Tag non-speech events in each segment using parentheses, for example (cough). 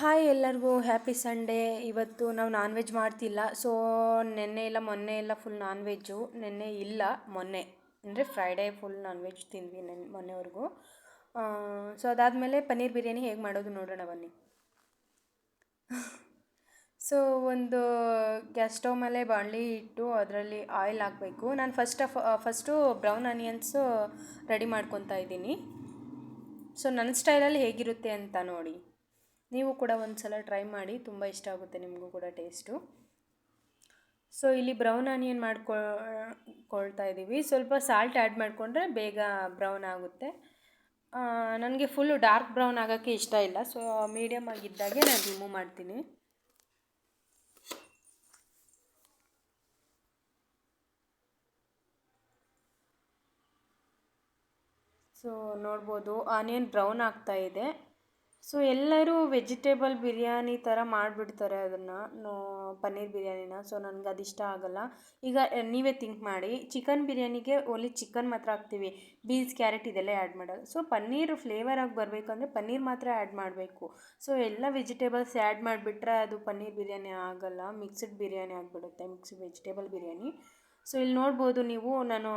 Hi ಎಲ್ಲರಿಗೂ happy Sunday ಇವತ್ತು ನಾವು ನಾನ್ ವೆಜ್ ಮಾಡ್ತಿಲ್ಲ. ಸೊ ನೆನ್ನೆ ಇಲ್ಲ, ಮೊನ್ನೆ ಎಲ್ಲ ಫುಲ್ ನಾನ್ ವೆಜ್ಜು ನೆನ್ನೆ ಇಲ್ಲ, ಮೊನ್ನೆ. ಅಂದರೆ ಫ್ರೈಡೇ ಫುಲ್ ನಾನ್ ವೆಜ್ ತಿಂದ್ವಿ ನೆನ್, ಮೊನ್ನೆವರೆಗೂ. ಸೊ ಅದಾದಮೇಲೆ ಪನ್ನೀರ್ ಬಿರಿಯಾನಿ ಹೇಗೆ ಮಾಡೋದು ನೋಡೋಣ ಬನ್ನಿ. (laughs) ಸೊ ಒಂದು ಗ್ಯಾಸ್ ಸ್ಟವ್ ಮೇಲೆ ಬಾಣಲಿ ಇಟ್ಟು ಅದರಲ್ಲಿ ಆಯಿಲ್ ಹಾಕಬೇಕು. ನಾನು first of first brown onions ready ಮಾಡ್ಕೊತಾ ಇದ್ದೀನಿ. ಸೊ ನನ್ನ ಸ್ಟೈಲಲ್ಲಿ ಹೇಗಿರುತ್ತೆ ಅಂತ ನೋಡಿ. ನೀವು ಕೂಡ ಒಂದು ಸಲ ಟ್ರೈ ಮಾಡಿ ತುಂಬ ಇಷ್ಟ ಆಗುತ್ತೆ ನಿಮಗೂ ಕೂಡ ಟೇಸ್ಟು ಸೊ ಇಲ್ಲಿ ಬ್ರೌನ್ ಆನಿಯನ್ ಮಾಡ್ಕೊಳ್ತಾ ಇದ್ದೀವಿ ಸ್ವಲ್ಪ ಸಾಲ್ಟ್ ಆ್ಯಡ್ ಮಾಡಿಕೊಂಡ್ರೆ ಬೇಗ ಬ್ರೌನ್ ಆಗುತ್ತೆ. ನನಗೆ ಫುಲ್ಲು ಡಾರ್ಕ್ ಬ್ರೌನ್ ಆಗೋಕ್ಕೆ ಇಷ್ಟ ಇಲ್ಲ. ಸೊ ಮೀಡಿಯಮ್ ಆಗಿದ್ದಾಗೆ ನಾನು ರಿಮೂವ್ ಮಾಡ್ತೀನಿ. ಸೊ ನೋಡ್ಬೋದು. ಆನಿಯನ್ ಬ್ರೌನ್ ಆಗ್ತಾ ಇದೆ. ಸೊ ಎಲ್ಲರೂ ವೆಜಿಟೇಬಲ್ ಬಿರಿಯಾನಿ ಥರ ಮಾಡಿಬಿಡ್ತಾರೆ ಅದನ್ನು. ಪನ್ನೀರ್ ಬಿರಿಯಾನಿನ. ಸೊ ನನಗೆ ಅದು ಇಷ್ಟ ಆಗೋಲ್ಲ. ಈಗ ನೀವೇ ಥಿಂಕ್ ಮಾಡಿ. ಚಿಕನ್ ಬಿರಿಯಾನಿಗೆ ಓನ್ಲಿ ಚಿಕನ್ ಮಾತ್ರ ಹಾಕ್ತೀವಿ. ಬೀನ್ಸ್, ಕ್ಯಾರೆಟ್ ಇದೆಲ್ಲ ಆ್ಯಡ್ ಮಾಡೋದು ಸೊ ಆಗಿ ಫ್ಲೇವರಾಗಿ ಬರಬೇಕಂದ್ರೆ ಪನ್ನೀರ್ ಮಾತ್ರ ಆ್ಯಡ್ ಮಾಡಬೇಕು. ಸೊ ಎಲ್ಲ ವೆಜಿಟೇಬಲ್ಸ್ ಆ್ಯಡ್ ಮಾಡಿಬಿಟ್ರೆ ಅದು ಪನ್ನೀರ್ ಬಿರಿಯಾನಿ ಆಗೋಲ್ಲ. ಮಿಕ್ಸ್ಡ್ ಬಿರಿಯಾನಿ ಆಗಿಬಿಡುತ್ತೆ. Mixed vegetable biryani. ಸೊ ಇಲ್ಲಿ ನೋಡ್ಬೋದು ನೀವು ನಾನು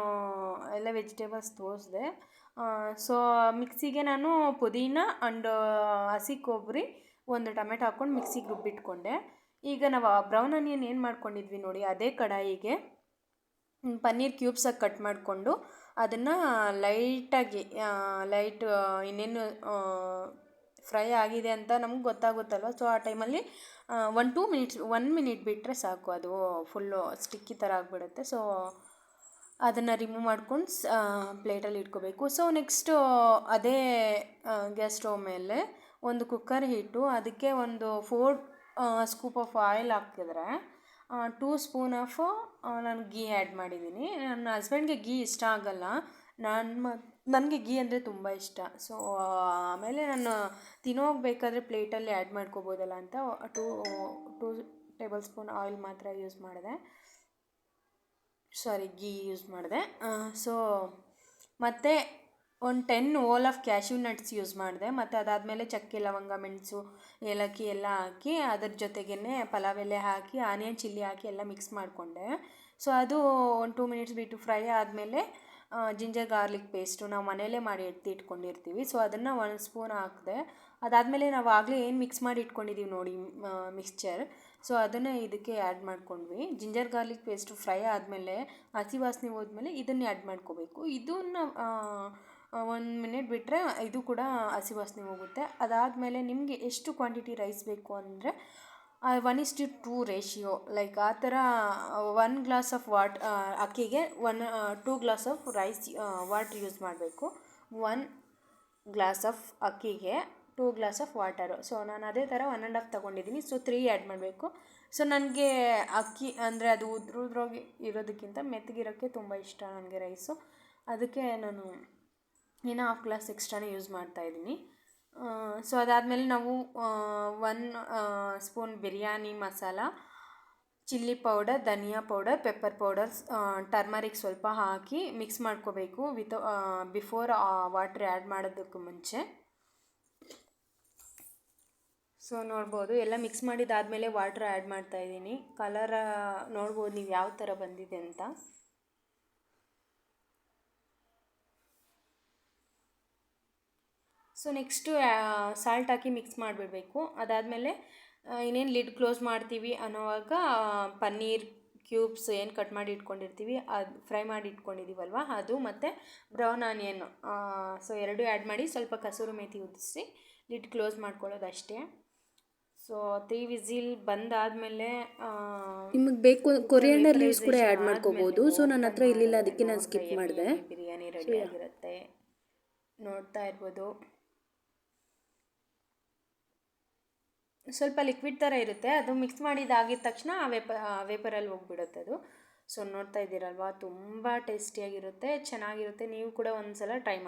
ಎಲ್ಲ ವೆಜಿಟೇಬಲ್ಸ್ ತೋರಿಸ್ದೆ. ಸೊ ಮಿಕ್ಸಿಗೆ ನಾನು ಪುದೀನ ಆ್ಯಂಡ್ ಹಸಿ ಕೊಬ್ಬರಿ ಒಂದು ಟೊಮೆಟೊ ಹಾಕ್ಕೊಂಡು ಮಿಕ್ಸಿಗೆ ರುಬ್ಬಿಟ್ಕೊಂಡೆ ಈಗ ನಾವು ಬ್ರೌನ್ ಆನಿಯನ್ ಏನು ಮಾಡ್ಕೊಂಡಿದ್ವಿ ನೋಡಿ, ಅದೇ ಕಡಾಯಿಗೆ ಪನ್ನೀರ್ ಕ್ಯೂಬ್ಸಾಗಿ ಕಟ್ ಮಾಡಿಕೊಂಡು ಅದನ್ನು ಲೈಟಾಗಿ ಲೈಟ್ ಇನ್ನೇನು ಫ್ರೈ ಆಗಿದೆ ಅಂತ ನಮ್ಗೆ ಗೊತ್ತಾಗುತ್ತಲ್ವ? ಸೊ ಆ ಟೈಮಲ್ಲಿ one two minutes one minute ಬಿಟ್ಟರೆ ಸಾಕು. ಅದು ಫುಲ್ಲು ಸ್ಟಿಕ್ಕಿ ಥರ ಆಗಿಬಿಡುತ್ತೆ. ಸೊ ಅದನ್ನು ರಿಮೂವ್ ಮಾಡ್ಕೊಂಡು ಪ್ಲೇಟಲ್ಲಿ ಇಟ್ಕೋಬೇಕು. ಸೊ ನೆಕ್ಸ್ಟು ಅದೇ ಗ್ಯಾಸ್ ಸ್ಟವ್ ಮೇಲೆ ಒಂದು ಕುಕ್ಕರ್ ಹಿಟ್ಟು ಅದಕ್ಕೆ ಒಂದು ಫೋರ್ ಸ್ಕೂಪ್ ಆಫ್ ಆಯಿಲ್ ಹಾಕಿದ್ರೆ ಟೂ ಸ್ಪೂನ್ ಆಫ್ ನಾನು ಗೀ ಆ್ಯಡ್ ಮಾಡಿದ್ದೀನಿ ನನ್ನ ಹಸ್ಬೆಂಡ್ಗೆ ಗೀ ಇಷ್ಟ ಆಗಲ್ಲ. ನಾನು ಮ, ನನಗೆ ಗೀ ಅಂದರೆ ತುಂಬ ಇಷ್ಟ. ಸೊ ಆಮೇಲೆ ನಾನು ತಿನ್ನೋಗ್ಬೇಕಾದ್ರೆ ಪ್ಲೇಟಲ್ಲಿ ಆ್ಯಡ್ ಮಾಡ್ಕೋಬೋದಲ್ಲ ಅಂತ two two tablespoon oil ಮಾತ್ರ ಯೂಸ್ ಮಾಡಿದೆ. ಸಾರಿ ಗೀ ಯೂಸ್ ಮಾಡಿದೆ. ಸೊ ಮತ್ತು ಒಂದು ten whole of cashew nuts use ಮಾಡಿದೆ. ಮತ್ತು ಅದಾದಮೇಲೆ ಚಕ್ಕೆ, ಲವಂಗ, ಮೆಣಸು, ಏಲಕ್ಕಿ ಎಲ್ಲ ಹಾಕಿ ಅದ್ರ ಜೊತೆಗೇ ಪಲಾವ್ ಎಲೆ ಹಾಕಿ, ಆನಿಯನ್ ಚಿಲ್ಲಿ ಹಾಕಿ ಎಲ್ಲ ಮಿಕ್ಸ್ ಮಾಡಿಕೊಂಡೆ. ಸೊ ಅದು ಒಂದು ಟೂ ಮಿನಿಟ್ಸ್ ಬಿಟ್ಟು ಫ್ರೈ ಆದಮೇಲೆ ಜಿಂಜರ್ ಗಾರ್ಲಿಕ್ ಪೇಸ್ಟು ನಾವು ಮನೆಯಲ್ಲೇ ಮಾಡಿ ಎತ್ತಿ ಇಟ್ಕೊಂಡಿರ್ತೀವಿ. ಸೊ ಅದನ್ನು ಒಂದು ಸ್ಪೂನ್ ಹಾಕಿದೆ, ಅದಾದಮೇಲೆ ನಾವು ಆಗಲೇ ಏನು ಮಿಕ್ಸ್ ಮಾಡಿ ಇಟ್ಕೊಂಡಿದ್ದೀವಿ ನೋಡಿ ಮಿಕ್ಸ್ಚರ್ ಸೊ ಅದನ್ನು ಇದಕ್ಕೆ ಆ್ಯಡ್ ಮಾಡ್ಕೊಂಡ್ವಿ. ಜಿಂಜರ್ ಗಾರ್ಲಿಕ್ ಪೇಸ್ಟು ಫ್ರೈ ಆದಮೇಲೆ, ಹಸಿ ವಾಸನೆ ಹೋದ್ಮೇಲೆ ಇದನ್ನೇ ಆ್ಯಡ್ ಮಾಡ್ಕೋಬೇಕು. ಇದನ್ನು ಒಂದು ಮಿನಿಟ್ ಬಿಟ್ಟರೆ ಇದು ಕೂಡ ಹಸಿ ವಾಸನೆ ಹೋಗುತ್ತೆ. ಅದಾದಮೇಲೆ ನಿಮಗೆ ಎಷ್ಟು ಕ್ವಾಂಟಿಟಿ ರೈಸ್ ಬೇಕು ಅಂದರೆ one is to two ratio like ಆ ಥರ ಒನ್ ಗ್ಲಾಸ್ ಆಫ್ ವಾಟ್ ಅಕ್ಕಿಗೆ one two glass of rice water use ಮಾಡಬೇಕು. ಒನ್ ಗ್ಲಾಸ್ ಆಫ್ ಅಕ್ಕಿಗೆ two glass of water so ನಾನು ಅದೇ ಥರ ಒನ್ ಆ್ಯಂಡ್ ಹಾಫ್ ತೊಗೊಂಡಿದ್ದೀನಿ ಸೊ ತ್ರೀ ಆ್ಯಡ್ ಮಾಡಬೇಕು. ಸೊ ನನಗೆ ಅಕ್ಕಿ ಅಂದರೆ ಅದು ಉದ್ರೋದ್ರೋಗಿ ಇರೋದಕ್ಕಿಂತ ಮೆತ್ತಗಿರೋಕ್ಕೆ ತುಂಬ ಇಷ್ಟ ನನಗೆ ರೈಸು ಅದಕ್ಕೆ ನಾನು ಇನ್ನೂ ಹಾಫ್ ಗ್ಲಾಸ್ ಎಕ್ಸ್ಟ್ರಾನೇ ಯೂಸ್ ಮಾಡ್ತಾಯಿದ್ದೀನಿ ಸೊ ಅದಾದಮೇಲೆ ನಾವು one spoon biryani masala chilli powder ಧನಿಯಾ ಪೌಡರ್ ಪೆಪ್ಪರ್ ಪೌಡರ್ಸ್ ಟರ್ಮರಿಕ್ ಸ್ವಲ್ಪ ಹಾಕಿ ಮಿಕ್ಸ್ ಮಾಡ್ಕೋಬೇಕು ವಿತ್ ಬಿಫೋರ್ ವಾಟ್ರ್ ಆ್ಯಡ್ ಮಾಡೋದಕ್ಕೂ ಮುಂಚೆ. ಸೊ ನೋಡ್ಬೋದು, ಎಲ್ಲ ಮಿಕ್ಸ್ ಮಾಡಿದಾದಮೇಲೆ ವಾಟ್ರ್ ಆ್ಯಡ್ ಮಾಡ್ತಾಯಿದ್ದೀನಿ ಕಲರ್ ನೋಡ್ಬೋದು ನೀವು ಯಾವ ಥರ ಬಂದಿದೆ ಅಂತ. ಸೊ ನೆಕ್ಸ್ಟು ಸಾಲ್ಟ್ ಹಾಕಿ ಮಿಕ್ಸ್ ಮಾಡಿಬಿಡ್ಬೇಕು. ಅದಾದಮೇಲೆ ಇನ್ನೇನು ಲಿಡ್ ಕ್ಲೋಸ್ ಮಾಡ್ತೀವಿ ಅನ್ನೋವಾಗ ಪನ್ನೀರ್ ಕ್ಯೂಬ್ಸ್ ಏನು ಕಟ್ ಮಾಡಿ ಇಟ್ಕೊಂಡಿರ್ತೀವಿ ಅದು ಫ್ರೈ ಮಾಡಿ ಇಟ್ಕೊಂಡಿದ್ದೀವಲ್ವ ಅದು ಮತ್ತು ಬ್ರೌನ್ ಆನಿಯನ್ ಸೊ ಎರಡೂ ಆ್ಯಡ್ ಮಾಡಿ ಸ್ವಲ್ಪ ಕಸೂರು ಮೇಥಿ ಉದಿಸಿ ಲಿಡ್ ಕ್ಲೋಸ್ ಮಾಡ್ಕೊಳ್ಳೋದು ಅಷ್ಟೇ ಸೊ ತ್ರೀ ವಿಸಿಲ್ ಬಂದಾದಮೇಲೆ ನಿಮಗೆ ಬೇಕು ಕೊರಿಯಂಡರ್ ಲೀವ್ಸ್ ಕೂಡ ಆ್ಯಡ್ ಮಾಡ್ಕೋಬೋದು. ಸೊ ನನ್ನ ಹತ್ರ ಇಲ್ಲಿಲ್ಲ ಅದಕ್ಕೆ ನಾನು ಸ್ಕಿಪ್ ಮಾಡಿದೆ. ಬಿರಿಯಾನಿ ರೆಡಿ ಆಗಿರುತ್ತೆ. ನೋಡ್ತಾ ಇರ್ಬೋದು. ಸ್ವಲ್ಪ ಲಿಕ್ವಿಡ್ ಥರ ಇರುತ್ತೆ. ಅದು ಮಿಕ್ಸ್ ಮಾಡಿದಾಗಿದ ತಕ್ಷಣ ಆ ವೇಪ ವೇಪರಲ್ಲಿ ಹೋಗ್ಬಿಡುತ್ತೆ ಅದು. ಸೊ ನೋಡ್ತಾ ಇದ್ದೀರಲ್ವಾ? ತುಂಬ ಟೇಸ್ಟಿಯಾಗಿರುತ್ತೆ ಚೆನ್ನಾಗಿರುತ್ತೆ. ನೀವು ಕೂಡ ಒಂದು ಸಲ ಟ್ರೈ